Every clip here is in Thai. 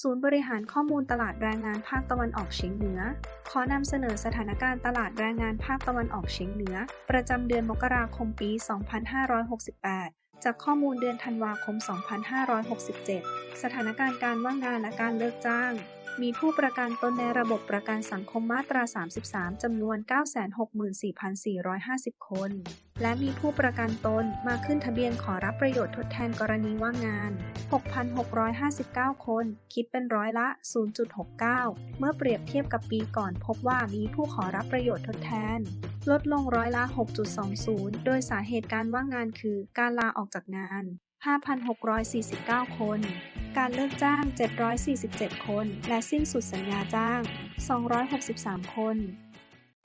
ศูนย์บริหารข้อมูลตลาดแรงงานภาคตะวันออกเฉียงเหนือ ขอนำเสนอสถานการณ์ตลาดแรงงานภาคตะวันออกเฉียงเหนือ ประจำเดือนมกราคมปี 2568 จากข้อมูลเดือนธันวาคม 2567 สถานการณ์การว่างงานและการเลิกจ้าง มีผู้ประกันตนในระบบประกันสังคมมาตรา 33 จำนวน 964,450 คน และมีผู้ประกันตนมาขึ้นทะเบียนขอรับประโยชน์ทดแทนกรณีว่างงาน 6,659 คน คิดเป็นร้อยละ 0.69 เมื่อเปรียบเทียบกับปีก่อนพบว่ามีผู้ขอรับประโยชน์ทดแทน ลดลงร้อยละ 6.20 โดยสาเหตุการว่างงานคือการลาออกจากงาน 5,649 คน การเลิกจ้าง 747 คน และสิ้นสุดสัญญาจ้าง 263 คน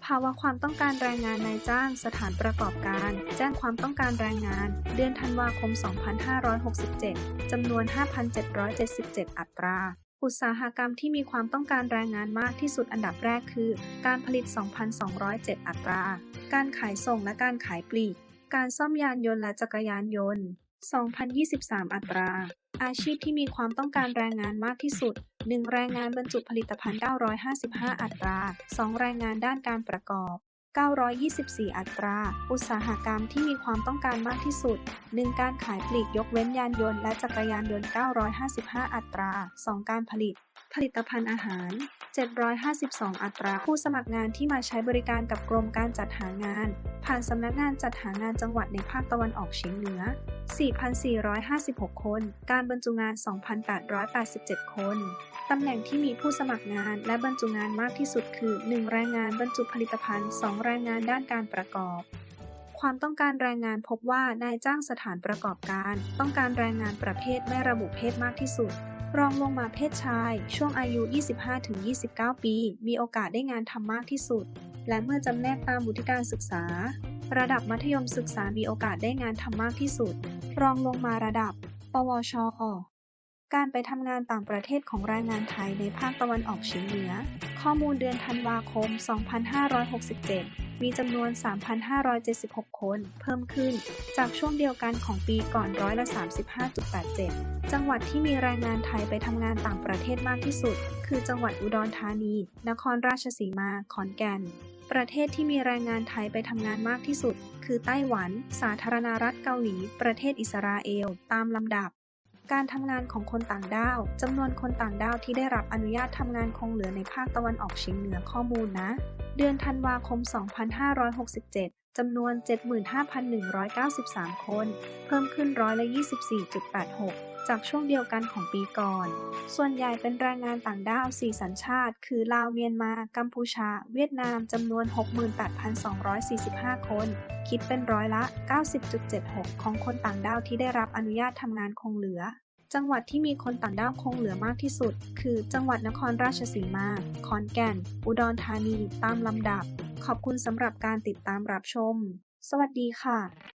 ภาวะความต้องการแรงงานนายจ้างสถานประกอบการ แจ้งความต้องการแรงงาน เดือนธันวาคม 2567 จำนวน 5,777 อัตราอุตสาหกรรมที่มีความต้องการแรงงานมากที่สุดอันดับแรกคือ การผลิต 2,207 อัตรา การขายส่งและการขายปลีก การซ่อมยานยนต์และจักรยานยนต์ 2,023 อัตรา อาชีพที่มีความต้องการแรงงานมากที่สุด 1 แรงงานบรรจุผลิตภัณฑ์ 955 อัตรา 2 แรงงานด้านการประกอบ 924 อัตรา อุตสาหกรรมที่มีความต้องการมากที่สุด 1 การขายปลีกยกเว้นยานยนต์และจักรยานยนต์ 955 อัตรา 2 การผลิต ผลิตภัณฑ์อาหาร 752 อัตรา ผู้สมัครงานที่มาใช้บริการกับกรมการจัดหางาน ผ่านสำนักงานจัดหางานจังหวัดในภาคตะวันออกเฉียงเหนือ 4,456 คน การบรรจุงาน 2,887 คน ตำแหน่งที่มีผู้สมัครงานและบรรจุงานมากที่สุดคือ 1 แรงงานบรรจุผลิตภัณฑ์ 2 แรงงานด้านการประกอบความต้องการแรงงานพบว่านายจ้างสถานประกอบการ ต้องการแรงงานประเภทไม่ระบุเพศมากที่สุด รองลงมาเพศชาย ช่วงอายุ 25-29 ปี มีโอกาสได้งานทำมากที่สุด และเมื่อจำแนกตามวุฒิการศึกษา ระดับมัธยมศึกษามีโอกาสได้งานทำมากที่สุด รองลงมาระดับ ปวช การไปทำงานต่างประเทศของแรงงานไทยในภาคตะวันออกเฉียงเหนือ ข้อมูลเดือนธันวาคม 2567 มีจำนวน 3,576 คน เพิ่มขึ้น จากช่วงเดียวกันของปีก่อนร้อยละ 35.87 จังหวัดที่มีแรงงานไทยไปทำงานต่างประเทศมากที่สุด คือจังหวัดอุดรธานี นครราชสีมา ขอนแก่น ประเทศที่มีแรงงานไทยไปทำงานมากที่สุด คือไต้หวัน สาธารณรัฐเกาหลี ประเทศอิสราเอล ตามลำดับการทำงานของคนต่างด้าว จำนวนคนต่างด้าวที่ได้รับอนุญาตทำงานคงเหลือในภาคตะวันออกเฉียงเหนือข้อมูลนะ เดือนธันวาคม 2567 จำนวน 75,193 คน เพิ่มขึ้นร้อยละ 24.86 จากช่วงเดียวกันของปีก่อน ส่วนใหญ่เป็นแรงงานต่างด้าว 4 สัญชาติ คือลาวเมียนมา กัมพูชา เวียดนาม จำนวน 68,245 คน คิดเป็นร้อยละ 90.76 ของคนต่างด้าวที่ได้รับอนุญาตทำงานคงเหลือ จังหวัดที่มีคนต่างด้าวคงเหลือมากที่สุด คือจังหวัดนครราชสีมา ขอนแก่น อุดรธานี ตามลำดับ ขอบคุณสำหรับการติดตามรับชม สวัสดีค่ะ